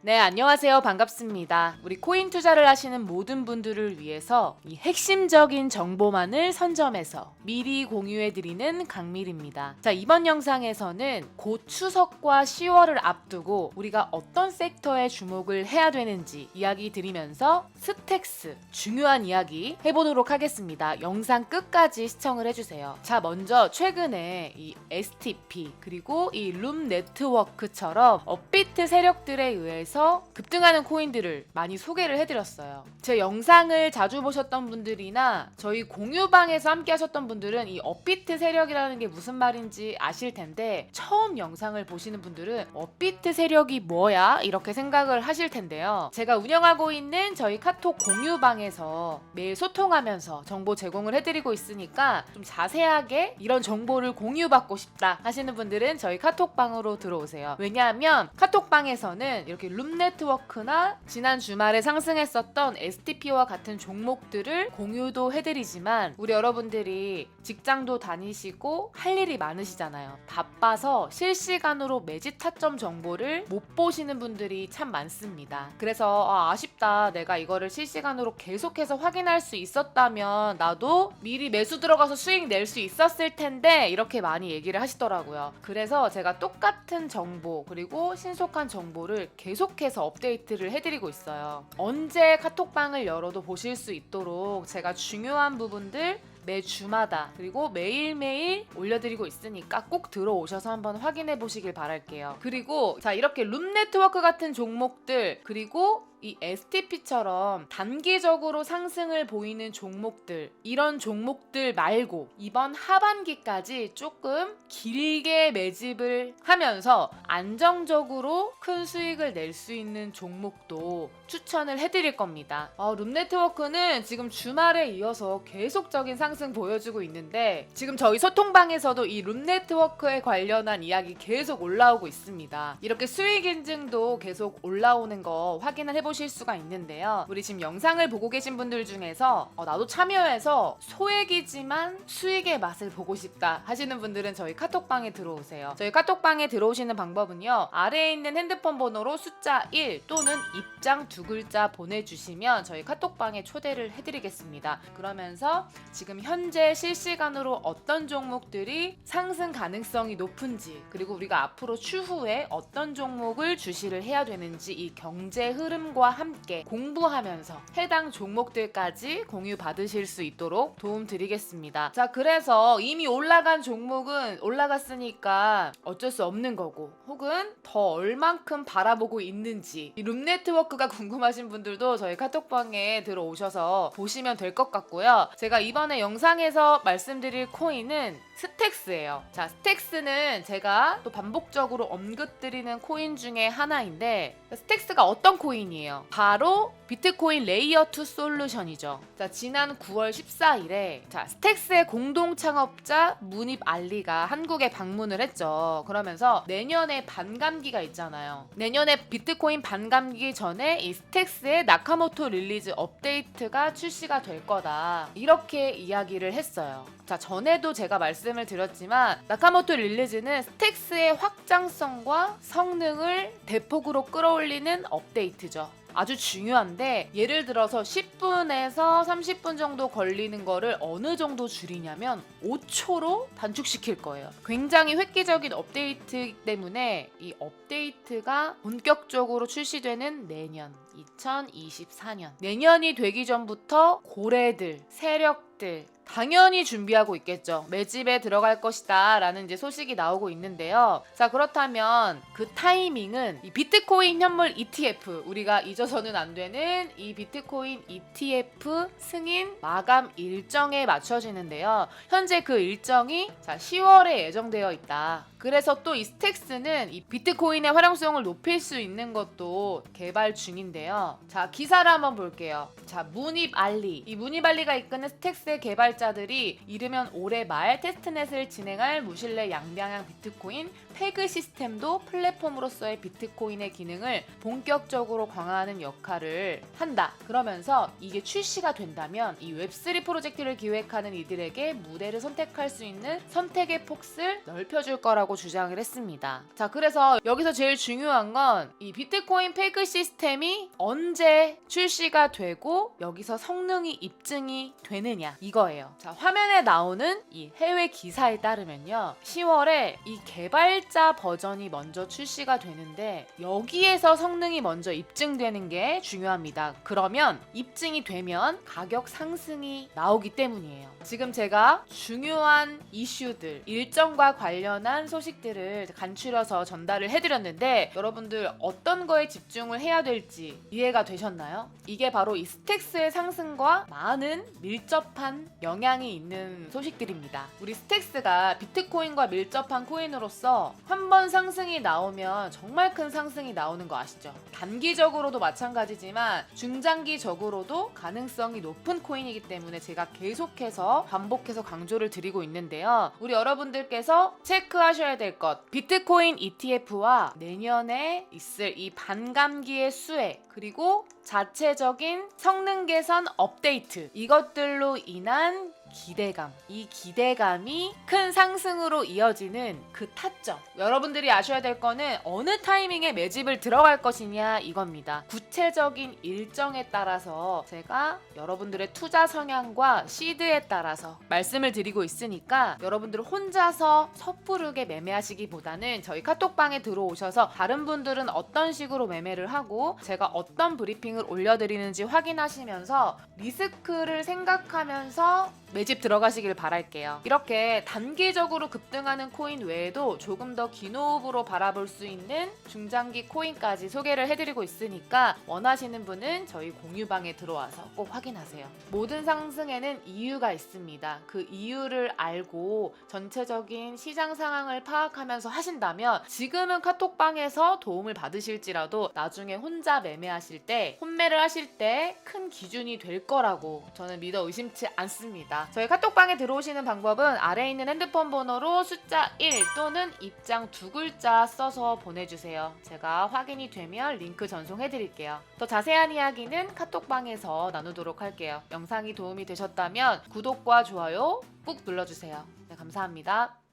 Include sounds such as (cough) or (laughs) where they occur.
네, 안녕하세요. 반갑습니다. 우리 코인 투자를 하시는 모든 분들을 위해서 이 핵심적인 정보만을 선점해서 미리 공유해드리는 강밀입니다. 자, 이번 영상에서는 곧 추석과 10월을 앞두고 우리가 어떤 섹터에 주목을 해야 되는지 이야기 드리면서 스택스, 중요한 이야기 해보도록 하겠습니다. 영상 끝까지 시청을 해주세요. 자, 먼저 최근에 이 STP 그리고 이 룸 네트워크처럼 업비트 세력들에 의해 서 급등하는 코인들을 많이 소개를 해드렸어요. 제 영상을 자주 보셨던 분들이나 저희 공유방에서 함께 하셨던 분들은 이 업비트 세력이라는 게 무슨 말인지 아실 텐데 처음 영상을 보시는 분들은 업비트 세력이 뭐야? 이렇게 생각을 하실 텐데요. 제가 운영하고 있는 저희 카톡 공유방에서 매일 소통하면서 정보 제공을 해드리고 있으니까 좀 자세하게 이런 정보를 공유받고 싶다 하시는 분들은 저희 카톡방으로 들어오세요. 왜냐하면 카톡방에서는 이렇게 룸 네트워크나 지난 주말에 상승했었던 STP와 같은 종목들을 공유도 해드리지만 우리 여러분들이 직장도 다니시고 할 일이 많으시잖아요. 바빠서 실시간으로 매집 타점 정보를 못 보시는 분들이 참 많습니다. 그래서 아, 아쉽다. 내가 이거를 실시간으로 계속해서 확인할 수 있었다면 나도 미리 매수 들어가서 수익 낼 수 있었을 텐데 이렇게 많이 얘기를 하시더라고요. 그래서 제가 똑같은 정보 그리고 신속한 정보를 계속 해서 업데이트를 해드리고 있어요. 언제 카톡방을 열어도 보실 수 있도록 제가 중요한 부분들 매 주마다 그리고 매일매일 올려드리고 있으니까 꼭 들어오셔서 한번 확인해 보시길 바랄게요. 그리고 자 이렇게 룸 네트워크 같은 종목들 그리고 이 STP처럼 단기적으로 상승을 보이는 종목들 이런 종목들 말고 이번 하반기까지 조금 길게 매집을 하면서 안정적으로 큰 수익을 낼 수 있는 종목도 추천을 해드릴 겁니다. 어, 룸 네트워크는 지금 주말에 이어서 계속적인 상승 보여주고 있는데 지금 저희 소통방에서도 이 룸 네트워크에 관련한 이야기 계속 올라오고 있습니다. 이렇게 수익 인증도 계속 올라오는 거 확인을 해보 실 수가 있는데요. 우리 지금 영상을 보고 계신 분들 중에서 어, 나도 참여해서 소액이지만 수익의 맛을 보고 싶다 하시는 분들은 저희 카톡방에 들어오세요. 저희 카톡방에 들어오시는 방법은요. 아래에 있는 핸드폰 번호로 숫자 1 또는 입장 두 글자 보내주시면 저희 카톡방에 초대를 해드리겠습니다. 그러면서 지금 현재 실시간으로 어떤 종목들이 상승 가능성이 높은지 그리고 우리가 앞으로 추후에 어떤 종목을 주시를 해야 되는지 이 경제 흐름과 함께 공부하면서 해당 종목들까지 공유 받으실 수 있도록 도움 드리겠습니다. 자, 그래서 이미 올라간 종목은 올라갔으니까 어쩔 수 없는 거고 혹은 더 얼만큼 바라보고 있는지 이룸 네트워크가 (laughs) 궁금하신 분들도 저희 카톡방에 들어오셔서 보시면 될 것 같고요. 제가 이번에 영상에서 말씀드릴 코인은 스택스예요. 자, 스택스는 제가 또 반복적으로 언급드리는 코인 중에 하나인데 스택스가 어떤 코인 이에요? 바로 비트코인 레이어 2 솔루션이죠. 자, 지난 9월 14일에 자, 스택스의 공동 창업자 문입 알리가 한국에 방문을 했죠. 그러면서 내년에 반감기가 있잖아요. 내년에 비트코인 반감기 전에 이 스택스의 나카모토 릴리즈 업데이트가 출시가 될 거다. 이렇게 이야기를 했어요. 자, 전에도 제가 말씀을 드렸지만 나카모토 릴리즈는 스택스의 확장성과 성능을 대폭으로 끌어올리는 업데이트죠. 아주 중요한데 예를 들어서 10분에서 30분 정도 걸리는 거를 어느 정도 줄이냐면 5초로 단축시킬 거예요. 굉장히 획기적인 업데이트 때문에 이 업데이트가 본격적으로 출시되는 내년 2024년 내년이 되기 전부터 고래들, 세력들 당연히 준비하고 있겠죠. 매집에 들어갈 것이다. 라는 이제 소식이 나오고 있는데요. 자, 그렇다면 그 타이밍은 이 비트코인 현물 ETF, 우리가 잊어서는 안 되는 이 비트코인 ETF 승인 마감 일정에 맞춰지는데요. 현재 그 일정이 자, 10월에 예정되어 있다. 그래서 또 이 스택스는 이 비트코인의 활용성을 높일 수 있는 것도 개발 중인데요. 자, 기사를 한번 볼게요. 자, 알리. 이 알리가 이끄는 스택스의 개발자들이 이르면 올해 말 테스트넷을 진행할 무신뢰 양방향 비트코인 페그 시스템도 플랫폼으로서의 비트코인의 기능을 본격적으로 강화하는 역할을 한다. 그러면서 이게 출시가 된다면 이 웹3 프로젝트를 기획하는 이들에게 무대를 선택할 수 있는 선택의 폭을 넓혀줄 거라고 주장을 했습니다. 자, 그래서 여기서 제일 중요한 건 이 비트코인 페이크 시스템이 언제 출시가 되고 여기서 성능이 입증이 되느냐 이거예요. 자, 화면에 나오는 이 해외 기사에 따르면요. 10월에 이 개발자 버전이 먼저 출시가 되는데 여기에서 성능이 먼저 입증되는 게 중요합니다. 그러면 입증이 되면 가격 상승이 나오기 때문이에요. 지금 제가 중요한 이슈들, 일정과 관련한 소식들을 간추려서 전달을 해드렸는데 여러분들 어떤 거에 집중을 해야 될지 이해가 되셨나요? 이게 바로 이 스택스의 상승과 많은 밀접한 영향이 있는 소식들입니다. 우리 스택스가 비트코인과 밀접한 코인으로서 한 번 상승이 나오면 정말 큰 상승이 나오는 거 아시죠? 단기적으로도 마찬가지지만 중장기적으로도 가능성이 높은 코인이기 때문에 제가 계속해서 반복해서 강조를 드리고 있는데요. 우리 여러분들께서 체크하셔야 될 것. 비트코인 ETF와 내년에 있을 이 반감기의 수혜 그리고 자체적인 성능 개선 업데이트 이것들로 인한 기대감. 이 기대감이 큰 상승으로 이어지는 그 타점. 여러분들이 아셔야 될 거는 어느 타이밍에 매집을 들어갈 것이냐 이겁니다. 구체적인 일정에 따라서 제가 여러분들의 투자 성향과 시드에 따라서 말씀을 드리고 있으니까 여러분들 혼자서 섣부르게 매매하시기보다는 저희 카톡방에 들어오셔서 다른 분들은 어떤 식으로 매매를 하고 제가 어떤 브리핑을 올려드리는지 확인하시면서 리스크를 생각하면서 매집 들어가시길 바랄게요. 이렇게 단기적으로 급등하는 코인 외에도 조금 더 긴 호흡으로 바라볼 수 있는 중장기 코인까지 소개를 해드리고 있으니까 원하시는 분은 저희 공유방에 들어와서 꼭 확인하세요. 모든 상승에는 이유가 있습니다. 그 이유를 알고 전체적인 시장 상황을 파악하면서 하신다면 지금은 카톡방에서 도움을 받으실지라도 나중에 혼자 매매하실 때 혼매를 하실 때 큰 기준이 될 거라고 저는 믿어 의심치 않 습니다. 저희 카톡방에 들어오시는 방법은 아래에 있는 핸드폰 번호로 숫자 1 또는 입장 두 글자 써서 보내주세요. 제가 확인이 되면 링크 전송해 드릴게요. 더 자세한 이야기는 카톡방에서 나누도록 할게요. 영상이 도움이 되셨다면 구독과 좋아요 꾹 눌러주세요. 네, 감사합니다.